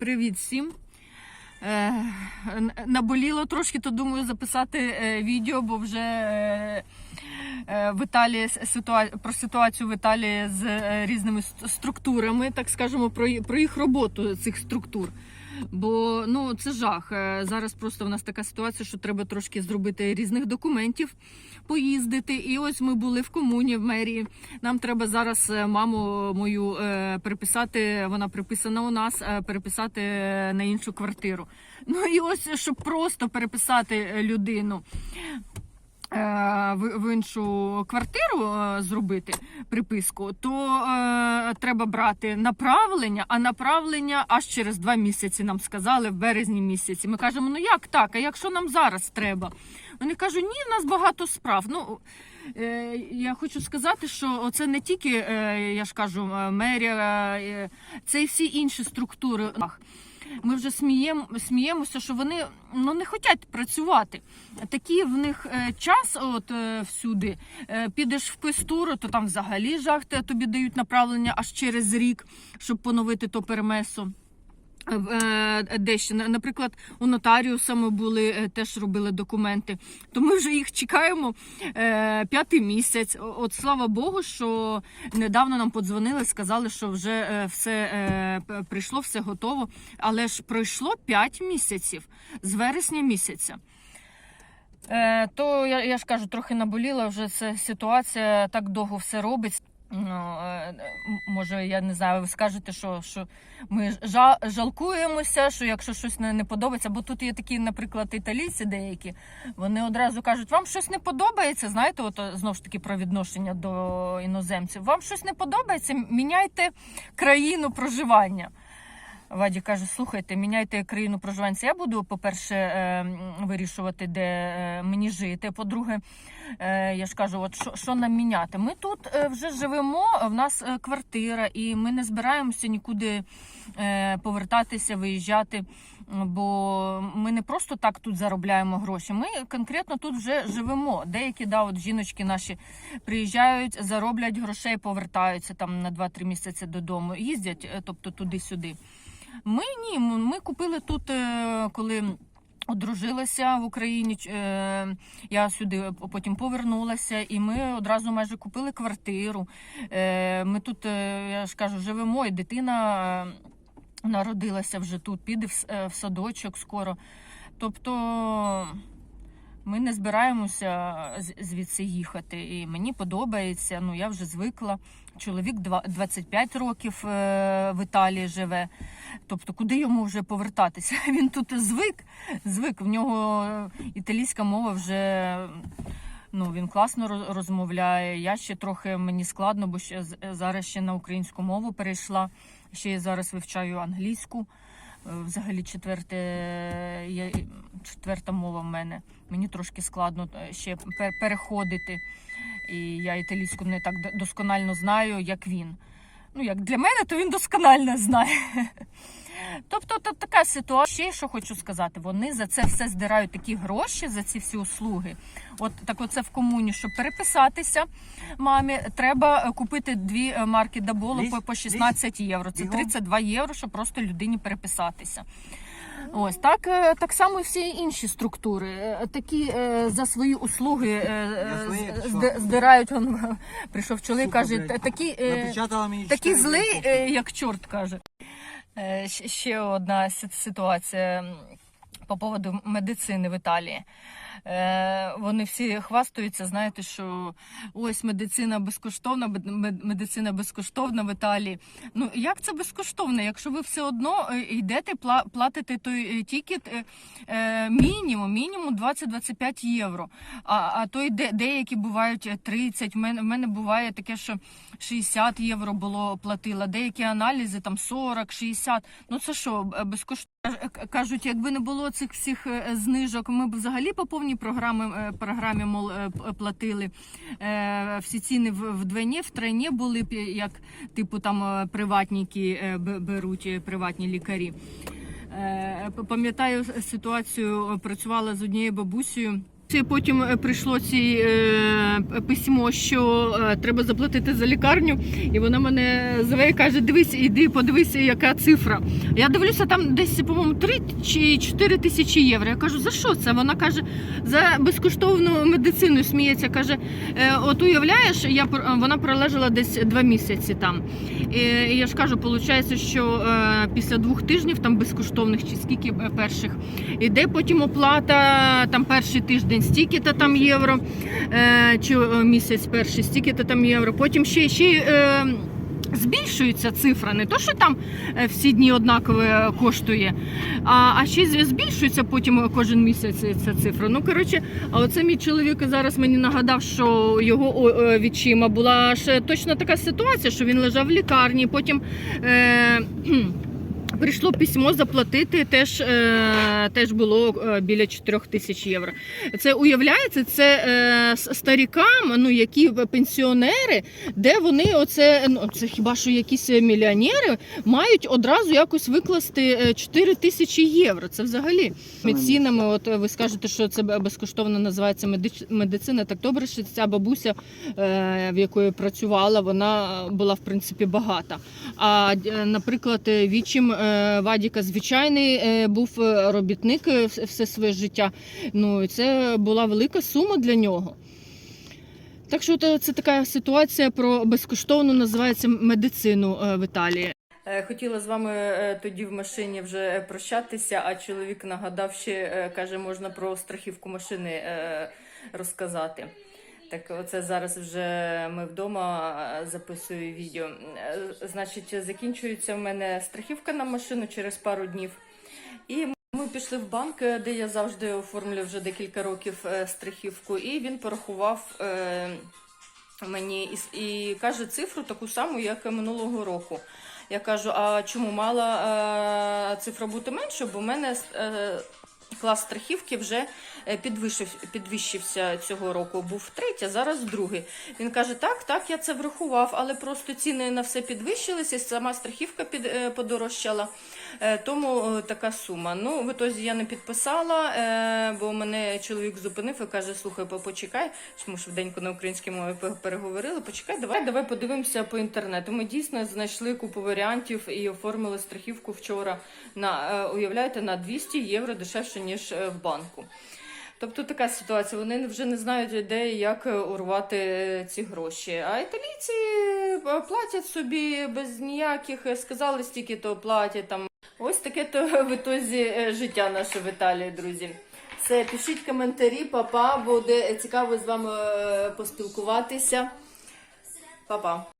Привіт всім. Е, наболіло трошки, то думаю записати е, відео, бо вже е, в Італії про ситуацію в Італії з різними структурами, так скажемо, про їх роботу цих структур. Бо ну це жах. Е, Зараз просто в нас така ситуація, що треба трошки зробити різних документів, поїздити. І ось ми були в комуні в мерії. Нам треба зараз е, маму мою е, переписати. Вона приписана у нас, переписати на іншу квартиру. Ну і ось щоб просто переписати людину. Е, В, іншу квартиру е, зробити приписку, то е, треба брати направлення, а направлення аж через два місяці нам сказали в березні місяці. Ми кажемо, ну як так? А якщо нам зараз треба? Вони кажуть, ні, в нас багато справ. Ну е, я хочу сказати, що це не тільки, е, я ж кажу, е, мерія, е, це і всі інші структури. Ми вже сміємо, сміємося, що вони ну, не хочуть працювати. Такий в них е, час, от е, всюди. Е, підеш в пестуру, то там взагалі жахти тобі дають направлення аж через рік, щоб поновити то перемесо. Е, Дещо, наприклад, у нотаріуса ми були, е, теж робили документи, то ми вже їх чекаємо е, п'ятий місяць. От слава Богу, що недавно нам подзвонили, сказали, що вже все прийшло, все готово. Але ж пройшло 5 місяців з вересня місяця. То я, я ж кажу, трохи наболіла вже ця ситуація, так довго все робить. Ну, е, може, я не знаю, ви скажете, що, що ми жа, жалкуємося, що якщо щось не, не подобається, бо тут є такі, наприклад, італійці деякі, вони одразу кажуть, вам щось не подобається, знаєте, от е, знову ж таки про відношення до іноземців. Вам щось не подобається, міняйте країну проживання. Ваді каже: слухайте, міняйте країну проживання. Я буду, по-перше, е, вирішувати, де е, мені жити. По-друге, е, я ж кажу, от що, що нам міняти? Ми тут вже живемо, в нас квартира, і ми не збираємося нікуди повертатися, виїжджати. Бо ми не просто так тут заробляємо гроші. Ми конкретно тут вже живемо. Деякі да, от жіночки наші приїжджають, зароблять грошей, повертаються там на 2-3 місяці додому, їздять, тобто туди-сюди. Ми ні, ми купили тут, е, коли одружилася в Україні. е, Я сюди потім повернулася, і ми одразу майже купили квартиру. Е, Ми тут, е, я ж кажу, живемо, і дитина е, народилася вже тут, піде е, в садочок скоро. Тобто. Ми не збираємося звідси їхати, і мені подобається. Ну я вже звикла. Чоловік два- 25 років е, в Італії живе. Тобто, куди йому вже повертатися? Він тут звик, звик. В нього італійська мова вже ну він класно розмовляє. Я ще трохи мені складно, бо ще зараз ще на українську мову перейшла. Ще я зараз вивчаю англійську. Е, Взагалі четверте, я, четверта мова в мене. Мені трошки складно е, ще пе- переходити. І я італійську не так досконально знаю, як він. Ну, як для мене, то він досконально знає. Тобто та, така ситуація. Ще що хочу сказати, вони за це все здирають такі гроші, за ці всі услуги. От так оце в комуні, щоб переписатися мамі, треба е, купити дві е, марки Даболу по, по 16 євро. Це 32 євро, щоб просто людині переписатися. Ось так, е, так само і всі інші структури. Такі е, за свої услуги здирають. Он прийшов чоловік, каже. Такі. е, чотири злий, е, як чорт каже. Е, Ще одна ситуація по поводу медицини в Італії. Е, Вони всі хвастаються, знаєте, що ось медицина безкоштовна, медицина безкоштовна в Італії. Ну як це безкоштовно? Якщо ви все одно е, йдете, платите той е, тікет е, е, мінімум, мінімум 20-25 євро. А, а то й де, деякі бувають е, 30. В мене, в мене буває таке, що 60 євро було платила. Деякі аналізи там 40, 60. Ну це що, безкоштовно? Кажуть, якби не було цих всіх е, знижок, ми б взагалі по повній програмі, е, програмі мол, е, платили. Всі ціни в- вдвойні, втройні були б, як типу там приватники беруть приватні лікарі. Пам'ятаю ситуацію, працювала з однією бабусею. Потім е, прийшло ці е, письмо, що е, треба заплатити за лікарню, і вона мене зве і каже: дивись, іди, подивися, яка цифра. Я дивлюся, там десь, по-моєму, 3 чи 4 тисячі євро. Я кажу, за що це? Вона каже, за безкоштовну медицину сміється. Каже, «Е, от уявляєш, я вона пролежала десь два місяці там. І, я ж кажу, виходить, що після двох тижнів там безкоштовних чи скільки перших іде потім оплата там перший тиждень стільки-то там євро, е, чи е, місяць перший стільки-то там євро. Потім ще, ще е, збільшується цифра. Не то, що там всі дні однаково коштує, а, а ще збільшується потім кожен місяць ця цифра. Ну коротше, а оце мій чоловік зараз мені нагадав, що його відчима була ще точно така ситуація, що він лежав в лікарні, потім. Е, Прийшло письмо заплатити, теж, е, теж було е, біля 4 тисяч євро. Це уявляється, це е, старікам, ну які пенсіонери, де вони оце, ну це хіба що якісь мільйонери мають одразу якось викласти е, 4 тисячі євро. Це взагалі цінами. От ви скажете, що це безкоштовно називається медицина. Так добре, що ця бабуся, в якої працювала, вона була в принципі багата. А наприклад, вічим Вадіка звичайний е, був е, робітник е, все своє життя. Ну і це була велика сума для нього. Так що це, така ситуація про безкоштовну називається медицину е, в Італії. Е, Хотіла з вами е, тоді в машині вже прощатися, а чоловік нагадав ще, е, каже, можна про страхівку машини е, розказати. Так, оце зараз вже ми вдома записую відео. Е, Значить, закінчується в мене страхівка на машину через пару днів. І ми пішли в банк, е, де я завжди оформлю вже декілька років е, страхівку, і він порахував мені і, каже цифру таку саму, як і минулого року. Я кажу, а чому мала цифра бути менше? Бо в мене клас страхівки вже е, підвищив, підвищився цього року. Був третій, а зараз другий. Він каже: так, так, я це врахував, але просто ціни на все підвищилися, сама страхівка під, е, подорожчала. Е, тому така сума. Ну, в ітозі я не підписала, бо мене чоловік зупинив і каже: слухай, по- почекай, що ми швиденько на українській мові переговорили. Почекай, давай, давай подивимося по інтернету. Ми дійсно знайшли купу варіантів і оформили страхівку вчора на уявляєте на 200 євро дешевше ніж е, в банку. Тобто така ситуація. Вони вже не знають, де і як е, урвати е, ці гроші. А італійці платять собі без ніяких, сказали стільки, то платять там. Ось таке то в ітозі життя наше в Італії, друзі. Все, пишіть коментарі, папа, буде цікаво з вами поспілкуватися. Па-па.